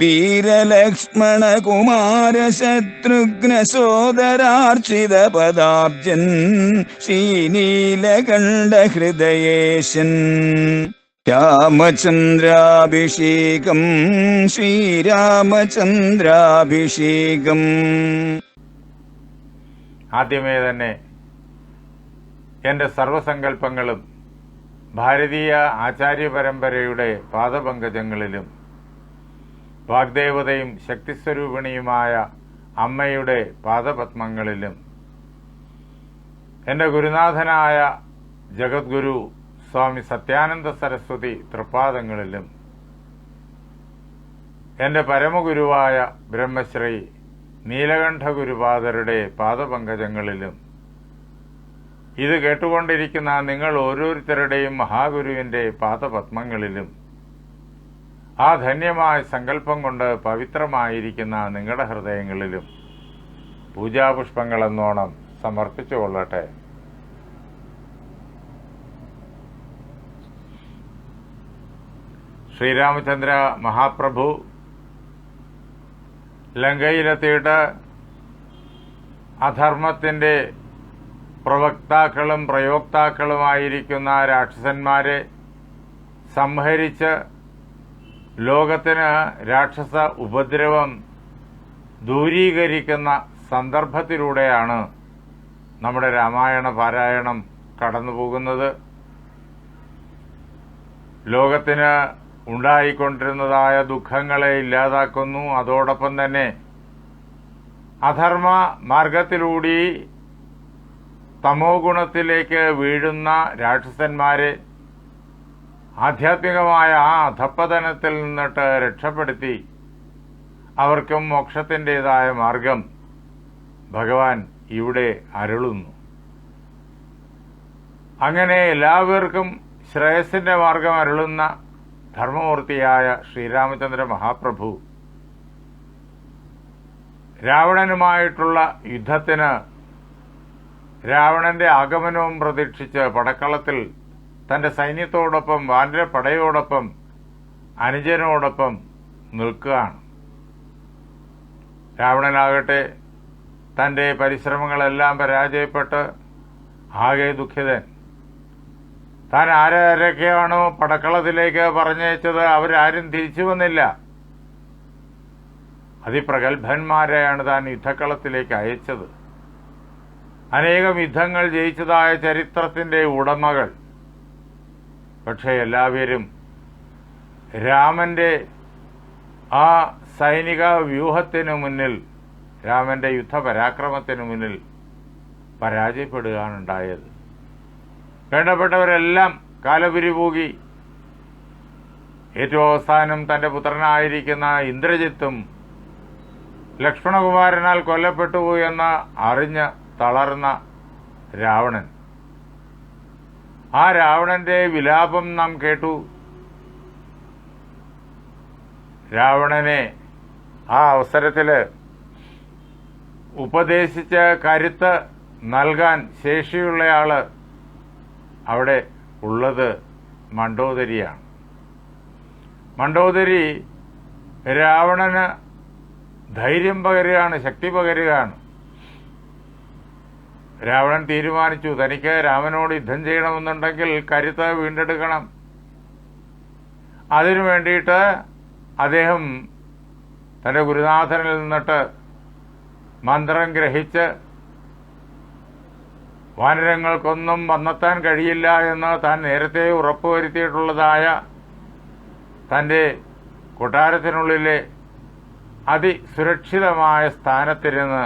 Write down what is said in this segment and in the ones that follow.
വീരലക്ഷ്മണ കുമാര ശത്രുഘ്ന സോദരാർച്ചിത പദാബ്ജൻ ശ്രീനീലകണ്ഠ ഹൃദയേശൻ രാമചന്ദ്രാഭിഷേകം ശ്രീരാമചന്ദ്രാഭിഷേകം. ആദ്യമേ തന്നെ എന്റെ സർവസങ്കല്പങ്ങളും ഭാരതീയ ആചാര്യ പരമ്പരയുടെ പാദപങ്കജങ്ങളിലും വാഗ്ദേവതയും ശക്തിസ്വരൂപിണിയുമായ അമ്മയുടെ പാദപത്മങ്ങളിലും എന്റെ ഗുരുനാഥനായ ജഗദ്ഗുരു സ്വാമി സത്യാനന്ദ സരസ്വതി തൃപ്പാദങ്ങളിലും എന്റെ പരമഗുരുവായ ബ്രഹ്മശ്രീ നീലകണ്ഠ ഗുരുപാദരുടെ പാദപങ്കജങ്ങളിലും. ഇത് കേട്ടുകൊണ്ടിരിക്കുന്ന നിങ്ങൾ ഓരോരുത്തരുടെയും മഹാഗുരുവിന്റെ പാദപത്മങ്ങളിലും. ആ ധന്യമായ സങ്കല്പം കൊണ്ട് പവിത്രമായിരിക്കുന്ന നിങ്ങളുടെ ഹൃദയങ്ങളിലും പൂജാപുഷ്പങ്ങളെന്നോണം സമർപ്പിച്ചു സമർപ്പിച്ചുകൊള്ളട്ടെ ശ്രീരാമചന്ദ്ര മഹാപ്രഭു ലങ്കയിലെത്തിയിട്ട് അധർമ്മത്തിന്റെ പ്രവക്താക്കളും പ്രയോക്താക്കളുമായിരിക്കുന്ന രാക്ഷസന്മാരെ സംഹരിച്ച് ലോകത്തിന് രാക്ഷസ ഉപദ്രവം ദൂരീകരിക്കുന്ന സന്ദർഭത്തിലൂടെയാണ് നമ്മുടെ രാമായണ പാരായണം കടന്നു പോകുന്നത് ലോകത്തിന് ഉണ്ടായിക്കൊണ്ടിരുന്നതായ ദുഃഖങ്ങളെ ഇല്ലാതാക്കുന്നു. അതോടൊപ്പം തന്നെ അധർമ്മ മാർഗത്തിലൂടി തമോ ഗുണത്തിലേക്ക് വീഴുന്ന രാക്ഷസന്മാരെ ആധ്യാത്മികമായ ആ അധപ്പതനത്തിൽ നിന്നിട്ട് രക്ഷപ്പെടുത്തി അവർക്കും മോക്ഷത്തിന്റെതായ മാർഗം ഭഗവാൻ ഇവിടെ അരുളുന്നു. അങ്ങനെ എല്ലാവർക്കും ശ്രേയസിന്റെ മാർഗം അരുളുന്ന ധർമ്മമൂർത്തിയായ ശ്രീരാമചന്ദ്ര മഹാപ്രഭു രാവണനുമായിട്ടുള്ള യുദ്ധത്തിന് രാവണന്റെ ആഗമനവും പ്രതീക്ഷിച്ച് പടക്കളത്തിൽ തന്റെ സൈന്യത്തോടൊപ്പം വാനര പടയോടൊപ്പം അനുജനോടൊപ്പം നിൽക്കുകയാണ്. രാവണനാകട്ടെ തന്റെ പരിശ്രമങ്ങളെല്ലാം പരാജയപ്പെട്ട് ആകെ ദുഃഖിതൻ. താൻ ആരാരൊക്കെയാണോ പടക്കളത്തിലേക്ക് പറഞ്ഞയച്ചത് അവരാരും തിരിച്ചു വന്നില്ല. അതിപ്രഗത്ഭന്മാരെയാണ് താൻ യുദ്ധക്കളത്തിലേക്ക് അയച്ചത്. അനേകം യുദ്ധങ്ങൾ ജയിച്ചതായ ചരിത്രത്തിന്റെ ഉടമകൾ. പക്ഷേ എല്ലാവരും രാമന്റെ ആ സൈനിക വ്യൂഹത്തിനു മുന്നിൽ രാമന്റെ യുദ്ധപരാക്രമത്തിനു മുന്നിൽ പരാജയപ്പെടുകയാണ് ഉണ്ടായത് വേണ്ടപ്പെട്ടവരെല്ലാം കാലപുരിപൂകി. ഏറ്റവും അവസാനം തന്റെ പുത്രനായിരിക്കുന്ന ഇന്ദ്രജിത്തും ലക്ഷ്മണകുമാരനാൽ കൊല്ലപ്പെട്ടു എന്ന് അറിഞ്ഞ് തളർന്ന രാവണൻ ആ രാവണന്റെ വിലാപം നാം കേട്ടു. രാവണനെ ആ അവസരത്തിൽ ഉപദേശിച്ച കരുത്ത് നൽകാൻ ശേഷിയുള്ളയാൾ അവിടെ ഉള്ളത് മണ്ടോദരിയാണ്. മണ്ടോദരി രാവണന് ധൈര്യം പകരുകയാണ് ശക്തി പകരുകയാണ്. രാവണൻ തീരുമാനിച്ചു. തനിക്ക് രാമനോട് യുദ്ധം ചെയ്യണമെന്നുണ്ടെങ്കിൽ കരുത്ത് വീണ്ടെടുക്കണം. അതിനു വേണ്ടിയിട്ട് അദ്ദേഹം തന്റെ ഗുരുനാഥനിൽ നിന്നിട്ട് മന്ത്രം ഗ്രഹിച്ച് വാനരങ്ങൾക്കൊന്നും വന്നെത്താൻ കഴിയില്ല എന്ന് താൻ നേരത്തെ ഉറപ്പുവരുത്തിയിട്ടുള്ളതായ തന്റെ കൊട്ടാരത്തിനുള്ളിലെ അതിസുരക്ഷിതമായ സ്ഥാനത്തിരുന്ന്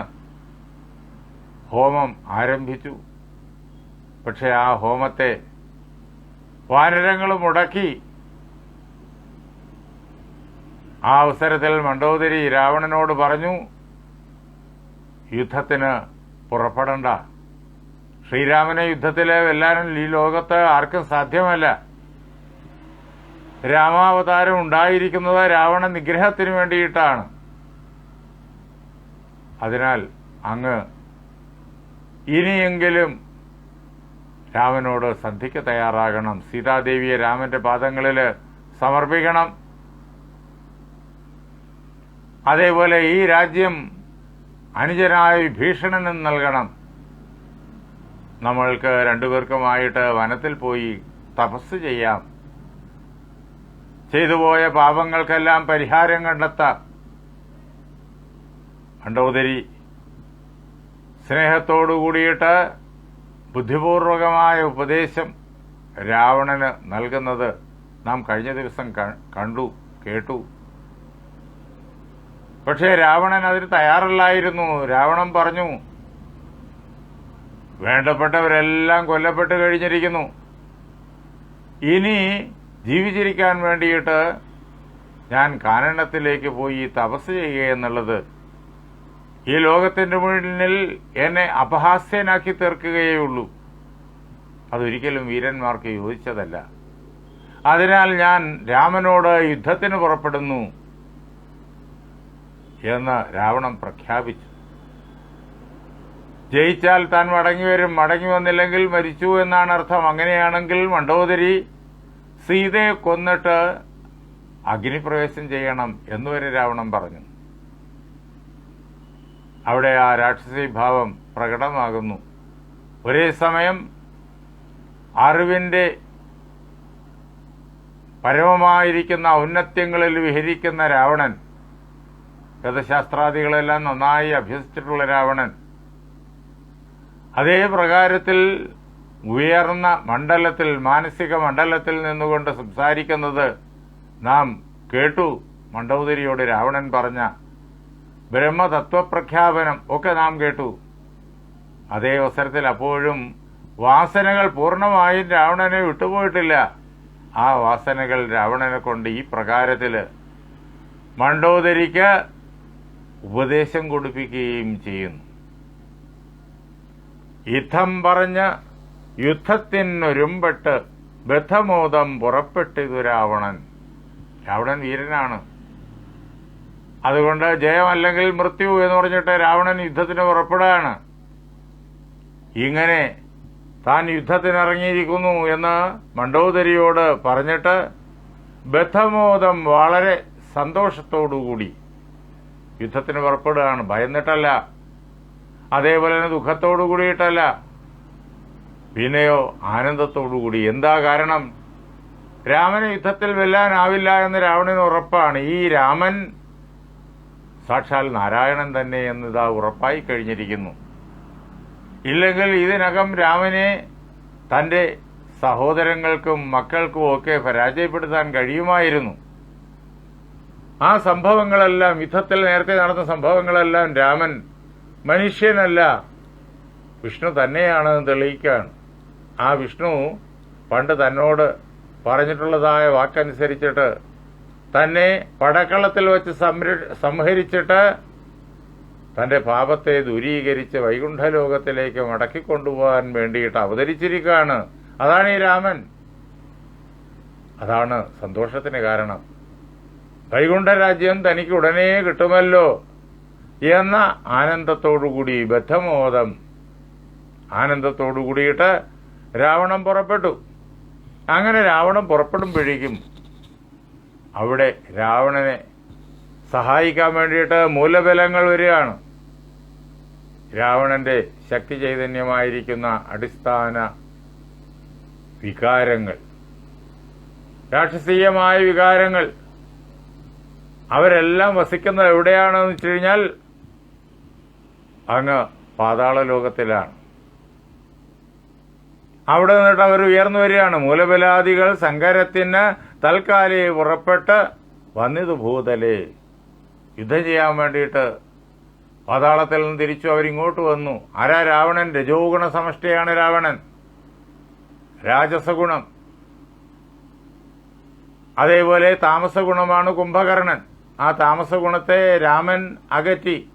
ഹോമം ആരംഭിച്ചു. പക്ഷെ ആ ഹോമത്തെ വാനരങ്ങൾ മുടക്കി. ആ അവസരത്തിൽ മണ്ടോദരി രാവണനോട് പറഞ്ഞു യുദ്ധത്തിന് പുറപ്പെടണ്ട. ശ്രീരാമനെ യുദ്ധത്തിൽ എല്ലാവരും ഈ ലോകത്ത് ആർക്കും സാധ്യമല്ല. രാമാവതാരം ഉണ്ടായിരിക്കുന്നത് രാവണ നിഗ്രഹത്തിന് വേണ്ടിയിട്ടാണ്. അതിനാൽ അങ്ങ് ഇനിയെങ്കിലും രാമനോട് സന്ധിക്ക് തയ്യാറാകണം. സീതാദേവിയെ രാമന്റെ പാദങ്ങളിൽ സമർപ്പിക്കണം. അതേപോലെ ഈ രാജ്യം അനുജനായ ഭീഷണനും നൽകണം. നമ്മൾക്ക് രണ്ടുപേർക്കുമായിട്ട് വനത്തിൽ പോയി തപസ് ചെയ്യാം. ചെയ്തുപോയ പാപങ്ങൾക്കെല്ലാം പരിഹാരം കണ്ടെത്താം. മണ്ഡോദരി സ്നേഹത്തോടു കൂടിയിട്ട് ബുദ്ധിപൂർവകമായ ഉപദേശം രാവണന് നൽകുന്നത് നാം കഴിഞ്ഞ ദിവസം കണ്ടു കേട്ടു. പക്ഷേ രാവണൻ അതിന് തയ്യാറല്ലായിരുന്നു. രാവണൻ പറഞ്ഞു വേണ്ടപ്പെട്ടവരെല്ലാം കൊല്ലപ്പെട്ട് കഴിഞ്ഞിരിക്കുന്നു. ഇനി ജീവിച്ചിരിക്കാൻ വേണ്ടിയിട്ട് ഞാൻ കാനനത്തിലേക്ക് പോയി തപസ് ചെയ്യുക എന്നുള്ളത് ഈ ലോകത്തിന്റെ മുന്നിൽ എന്നെ അപഹാസ്യനാക്കി തീർക്കുകയുള്ളൂ അതൊരിക്കലും വീരന്മാർക്ക് യോജിച്ചതല്ല. അതിനാൽ ഞാൻ രാമനോട് യുദ്ധത്തിന് പുറപ്പെടുന്നു എന്ന് രാവണൻ പ്രഖ്യാപിച്ചു. ജയിച്ചാൽ താൻ മടങ്ങി വരും മടങ്ങി വന്നില്ലെങ്കിൽ മരിച്ചു എന്നാണ് അർത്ഥം. അങ്ങനെയാണെങ്കിൽ മണ്ഡോദരി സീതയെ കൊന്നിട്ട് അഗ്നിപ്രവേശം ചെയ്യണം എന്നുവരെ രാവണൻ പറഞ്ഞു. അവിടെ ആ രാക്ഷസി ഭാവം പ്രകടമാകുന്നു. ഒരേ സമയം അറിവിന്റെ പരമമായിരിക്കുന്ന ഔന്നത്യങ്ങളിൽ വിഹരിക്കുന്ന രാവണൻ ഗതശാസ്ത്രാദികളെല്ലാം നന്നായി അഭ്യസിച്ചിട്ടുള്ള രാവണൻ അതേ പ്രകാരത്തിൽ ഉയർന്ന മണ്ഡലത്തിൽ മാനസിക മണ്ഡലത്തിൽ നിന്നുകൊണ്ട് സംസാരിക്കുന്നത് നാം കേട്ടു മണ്ഡോദരിയോട് രാവണൻ പറഞ്ഞ ബ്രഹ്മതത്വപ്രഖ്യാപനം ഒക്കെ നാം കേട്ടു. അതേ അവസരത്തിൽ അപ്പോഴും വാസനകൾ പൂർണമായും രാവണനെ വിട്ടുപോയിട്ടില്ല. ആ വാസനകൾ രാവണനെ കൊണ്ട് ഈ പ്രകാരത്തിൽ മണ്ഡോദരിക്ക് ഉപദേശം കൊടുപ്പിക്കുകയും ചെയ്യുന്നു. യുദ്ധം പറഞ്ഞ് യുദ്ധത്തിനൊരുമ്പെട്ട് ബദ്ധമോദം പുറപ്പെട്ടിതു രാവണൻ. രാവണൻ വീരനാണ്. അതുകൊണ്ട് ജയമല്ലെങ്കിൽ മൃത്യു എന്ന് പറഞ്ഞിട്ട് രാവണൻ യുദ്ധത്തിന് പുറപ്പെടുകയാണ് ഇങ്ങനെ താൻ യുദ്ധത്തിനിറങ്ങിയിരിക്കുന്നു എന്ന് മണ്ഡോദരിയോട് പറഞ്ഞിട്ട് ബദ്ധമോദം വളരെ സന്തോഷത്തോടുകൂടി യുദ്ധത്തിന് പുറപ്പെടുകയാണ്. ഭയന്നിട്ടല്ല. അതേപോലെ തന്നെ ദുഃഖത്തോടു കൂടിയിട്ടല്ല. പിന്നെയോ ആനന്ദത്തോടുകൂടി. എന്താ കാരണം? രാമന് യുദ്ധത്തിൽ വെല്ലാനാവില്ല എന്ന് രാവണന് ഉറപ്പാണ്. ഈ രാമൻ സാക്ഷാൽ നാരായണൻ തന്നെ എന്ന് ഇതാ ഉറപ്പായി കഴിഞ്ഞിരിക്കുന്നു. ഇല്ലെങ്കിൽ ഇതിനകം രാമനെ തന്റെ സഹോദരങ്ങൾക്കും മക്കൾക്കും ഒക്കെ പരാജയപ്പെടുത്താൻ കഴിയുമായിരുന്നു. ആ സംഭവങ്ങളെല്ലാം യുദ്ധത്തിൽ നേരത്തെ നടന്ന സംഭവങ്ങളെല്ലാം രാമൻ മനുഷ്യനല്ല വിഷ്ണു തന്നെയാണെന്ന് തെളിയിക്കുകയാണ്. ആ വിഷ്ണു പണ്ട് തന്നോട് പറഞ്ഞിട്ടുള്ളതായ വാക്കനുസരിച്ചിട്ട് തന്നെ പടക്കളത്തിൽ വെച്ച് സംഹരിച്ചിട്ട് തന്റെ പാപത്തെ ദൂരീകരിച്ച് വൈകുണ്ഠലോകത്തിലേക്ക് മടക്കിക്കൊണ്ടുപോകാൻ വേണ്ടിയിട്ട് അവതരിച്ചിരിക്കുകയാണ്. അതാണ് ഈ രാമൻ. അതാണ് സന്തോഷത്തിന് കാരണം. വൈകുണ്ഠരാജ്യം തനിക്ക് ഉടനെ കിട്ടുമല്ലോ എന്ന ആനന്ദത്തോടുകൂടി ബദ്ധമോദം ആനന്ദത്തോടു കൂടിയിട്ട് രാവണം പുറപ്പെട്ടു. അങ്ങനെ രാവണം പുറപ്പെടുമ്പോഴേക്കും അവിടെ രാവണനെ സഹായിക്കാൻ വേണ്ടിയിട്ട് മൂലബലങ്ങൾ വരികയാണ്. രാവണന്റെ ശക്തി ചൈതന്യമായിരിക്കുന്ന അടിസ്ഥാന വികാരങ്ങൾ രാക്ഷസീയമായ വികാരങ്ങൾ അവരെല്ലാം വസിക്കുന്നത് എവിടെയാണെന്ന് വെച്ച് കഴിഞ്ഞാൽ അങ്ങ് പാതാള ലോകത്തിലാണ്. അവിടെ നിന്നിട്ട് അവർ ഉയർന്നു വരികയാണ്. മൂലബലാദികൾ സങ്കരത്തിന് തൽക്കാലേ പുറപ്പെട്ട് വന്നിത് ഭൂതലേ. യുദ്ധം ചെയ്യാൻ വേണ്ടിയിട്ട് പാതാളത്തിൽ നിന്ന് തിരിച്ചു അവരിങ്ങോട്ട് വന്നു. ആരാ രാവണൻ? രജോഗുണ സമഷ്ടിയാണ് രാവണൻ. രാജസഗുണം. അതേപോലെ താമസഗുണമാണ് കുംഭകർണൻ. ആ താമസഗുണത്തെ രാമൻ അകറ്റി.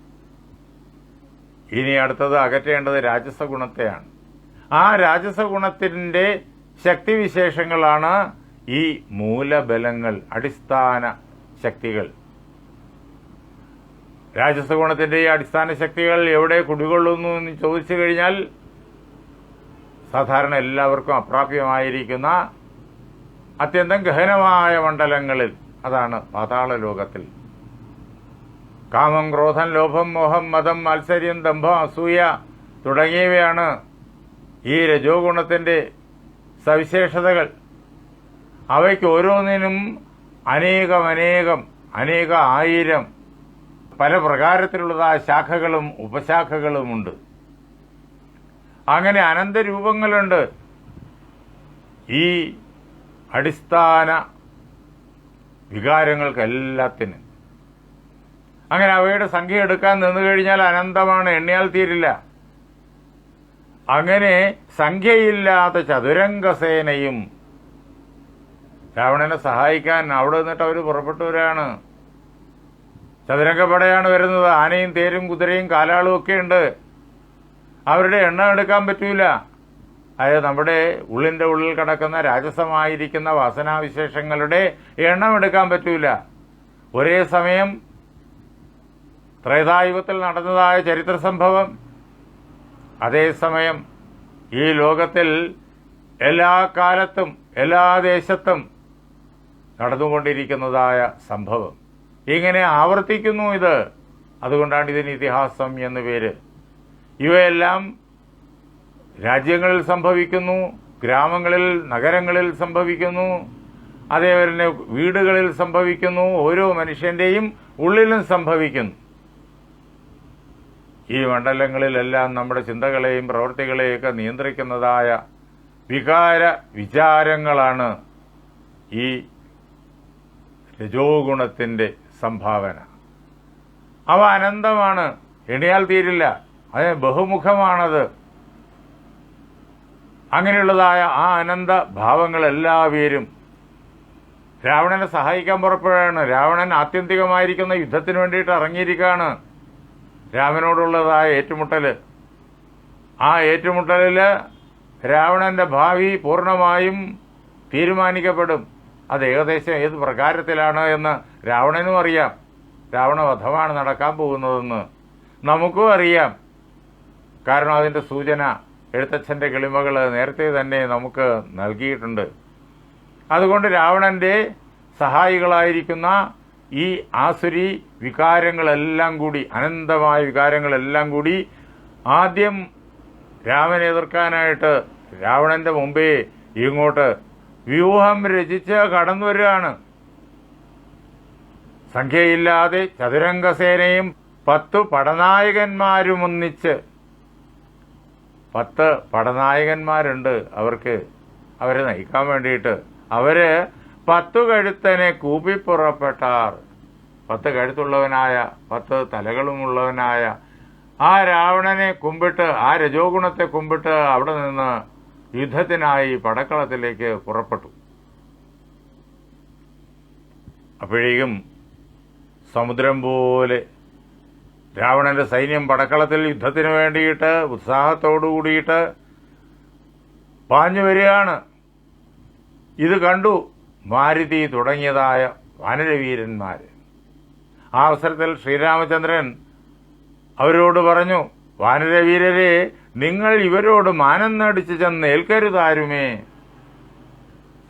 ഇനി അടുത്തത് അകറ്റേണ്ടത് രാജസഗുണത്തെയാണ്. ആ രാജസഗുണത്തിന്റെ ശക്തിവിശേഷങ്ങളാണ് ഈ മൂലബലങ്ങൾ അടിസ്ഥാന ശക്തികൾ. രാജസ ഗുണത്തിന്റെ ഈ അടിസ്ഥാന ശക്തികൾ എവിടെ കുടികൊള്ളുന്നു എന്ന് ചോദിച്ചു കഴിഞ്ഞാൽ സാധാരണ എല്ലാവർക്കും അപ്രാപ്യമായിരിക്കുന്ന അത്യന്തം ഗഹനമായ മണ്ഡലങ്ങളിൽ അതാണ് പാതാള ലോകത്തിൽ. കാമം ക്രോധം ലോഭം മോഹം മതം മത്സര്യം ദമ്പം അസൂയ തുടങ്ങിയവയാണ് ഈ രജോ ഗുണത്തിന്റെ സവിശേഷതകൾ. അവയ്ക്ക് ഓരോന്നിനും അനേകമനേകം അനേക ആയിരം പല പ്രകാരത്തിലുള്ളതായ ശാഖകളും ഉപശാഖകളുമുണ്ട്. അങ്ങനെ അനന്തരൂപങ്ങളുണ്ട്. ഈ അടിസ്ഥാന വികാരങ്ങൾക്കെല്ലാത്തിനും. അങ്ങനെ അവയുടെ സംഖ്യ എടുക്കാൻ നിന്നു കഴിഞ്ഞാൽ അനന്തമാണ് എണ്ണിയാൽ തീരില്ല. അങ്ങനെ സംഖ്യയില്ലാത്ത ചതുരംഗസേനയും രാവണനെ സഹായിക്കാൻ അവിടെ നിന്നിട്ട് അവർ പുറപ്പെട്ടവരാണ് ചതുരംഗപ്പടയാണ് വരുന്നത്. ആനയും തേരും കുതിരയും കാലാളും ഒക്കെ ഉണ്ട്. അവരുടെ എണ്ണം എടുക്കാൻ പറ്റൂല. അതായത് നമ്മുടെ ഉള്ളിന്റെ ഉള്ളിൽ കിടക്കുന്ന രാജസമായിരിക്കുന്ന വാസനാവിശേഷങ്ങളുടെ എണ്ണം എടുക്കാൻ പറ്റൂല. ഒരേ സമയം ത്രേതായുഗത്തിൽ നടന്നതായ ചരിത്ര സംഭവം. അതേസമയം ഈ ലോകത്തിൽ എല്ലാ കാലത്തും എല്ലാ ദേശത്തും നടന്നുകൊണ്ടിരിക്കുന്നതായ സംഭവം. ഇങ്ങനെ ആവർത്തിക്കുന്നു ഇത്. അതുകൊണ്ടാണ് ഇതിന് ഇതിഹാസം എന്ന പേര്. ഇവയെല്ലാം രാജ്യങ്ങളിൽ സംഭവിക്കുന്നു ഗ്രാമങ്ങളിൽ നഗരങ്ങളിൽ സംഭവിക്കുന്നു അതേപോലെ വീടുകളിൽ സംഭവിക്കുന്നു ഓരോ മനുഷ്യന്റെയും ഉള്ളിലും സംഭവിക്കുന്നു. ഈ മണ്ഡലങ്ങളിലെല്ലാം നമ്മുടെ ചിന്തകളെയും പ്രവൃത്തികളെയൊക്കെ നിയന്ത്രിക്കുന്നതായ വികാര വിചാരങ്ങളാണ് ഈ രജോ ഗുണത്തിന്റെ സംഭാവന. അവ അനന്തമാണ്. എണിയാൽ തീരില്ല. അത് ബഹുമുഖമാണത്. അങ്ങനെയുള്ളതായ ആ അനന്ത ഭാവങ്ങളെല്ലാവരും രാവണനെ സഹായിക്കാൻ പുറപ്പെടുകയാണ്. രാവണൻ ആത്യന്തികമായിരിക്കുന്ന യുദ്ധത്തിന് വേണ്ടിയിട്ട് ഇറങ്ങിയിരിക്കുകയാണ്. രാമനോടുള്ളതായ ഏറ്റുമുട്ടൽ ആ ഏറ്റുമുട്ടലിൽ രാവണന്റെ ഭാവി പൂർണമായും തീരുമാനിക്കപ്പെടും. അത് ഏകദേശം ഏത് പ്രകാരത്തിലാണ് എന്ന് രാവണനും അറിയാം. രാവണവധമാണ് നടക്കാൻ പോകുന്നതെന്ന് നമുക്കും അറിയാം. കാരണം അതിന്റെ സൂചന എഴുത്തച്ഛന്റെ കിളിമകൾ നേരത്തെ തന്നെ നമുക്ക് നൽകിയിട്ടുണ്ട്. അതുകൊണ്ട് രാവണന്റെ സഹായികളായിരിക്കുന്ന ഈ ആസുരി വികാരങ്ങളെല്ലാം കൂടി അനന്തമായ വികാരങ്ങളെല്ലാം കൂടി ആദ്യം രാമനെ എതിർക്കാനായിട്ട് രാവണന്റെ മുമ്പേ ഇങ്ങോട്ട് വ്യൂഹം രചിച്ച് കടന്നു വരികയാണ്. സംഖ്യയില്ലാതെ ചതുരംഗസേനയും പത്തു പടനായകന്മാരും ഒന്നിച്ച്. പത്ത് പടനായകന്മാരുണ്ട് അവർക്ക് അവരെ നയിക്കാൻ വേണ്ടിയിട്ട്. അവർ പത്തു കഴുത്തനെ കൂപ്പിപ്പുറപ്പെട്ടാർ. പത്ത് കഴുത്തുള്ളവനായ പത്ത് തലകളുമുള്ളവനായ ആ രാവണനെ കുമ്പിട്ട് ആ രജോ ഗുണത്തെ കുമ്പിട്ട് അവിടെ നിന്ന് യുദ്ധത്തിനായി പടക്കളത്തിലേക്ക് പുറപ്പെട്ടു. അപ്പോഴേക്കും സമുദ്രം പോലെ രാവണന്റെ സൈന്യം പടക്കളത്തിൽ യുദ്ധത്തിന് വേണ്ടിയിട്ട് ഉത്സാഹത്തോടു കൂടിയിട്ട് പാഞ്ഞു വരികയാണ്. ഇത് കണ്ടു മാരുതി തുടങ്ങിയതായ വാനരവീരന്മാർ. ആ അവസരത്തിൽ ശ്രീരാമചന്ദ്രൻ അവരോട് പറഞ്ഞു വാനരവീരരെ നിങ്ങൾ ഇവരോട് മാനം നടിച്ച് ചെന്ന് ഏൽക്കരുതാരുമേ?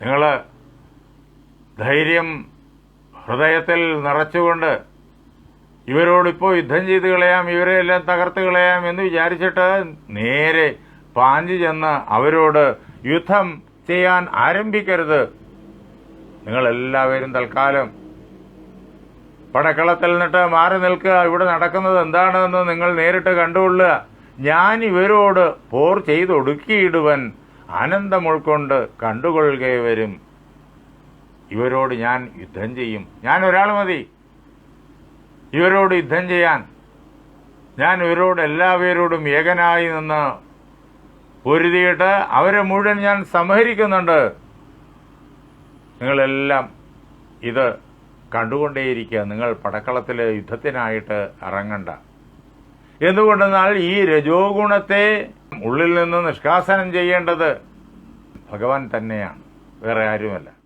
നിങ്ങൾ ധൈര്യം ഹൃദയത്തിൽ നിറച്ചുകൊണ്ട് ഇവരോടിപ്പോൾ യുദ്ധം ചെയ്ത് കളയാം ഇവരെ എല്ലാം തകർത്ത് കളയാം എന്ന് വിചാരിച്ചിട്ട് നേരെ പാഞ്ഞു ചെന്ന് അവരോട് യുദ്ധം ചെയ്യാൻ ആരംഭിക്കരുത്. നിങ്ങളെല്ലാവരും തൽക്കാലം പടക്കളത്തിൽ നിന്നിട്ട് മാറി നിൽക്കുക. ഇവിടെ നടക്കുന്നത് എന്താണെന്ന് നിങ്ങൾ നേരിട്ട് കണ്ടുകൊള്ളുക. ഞാൻ ഇവരോട് പോർ ചെയ്തൊടുക്കിയിടുവൻ ആനന്ദം ഉൾക്കൊണ്ട് വരും. ഇവരോട് ഞാൻ യുദ്ധം ചെയ്യും. ഞാൻ ഒരാൾ മതി. ഇവരോട് യുദ്ധം ചെയ്യാൻ. ഞാൻ ഇവരോട് എല്ലാവരോടും ഏകനായി നിന്ന് പൊരുതിയിട്ട് അവരെ മുഴുവൻ ഞാൻ സംഹരിക്കുന്നുണ്ട്. നിങ്ങളെല്ലാം ഇത് കണ്ടുകൊണ്ടേയിരിക്കുക. നിങ്ങൾ പടക്കളത്തിൽ യുദ്ധത്തിനായിട്ട് ഇറങ്ങണ്ട. എന്തുകൊണ്ടെന്നാൽ ഈ രജോ ഗുണത്തെ ഉള്ളിൽ നിന്ന് നിഷ്കാസനം ചെയ്യേണ്ടത് ഭഗവാൻ തന്നെയാണ്. വേറെ ആരുമല്ല.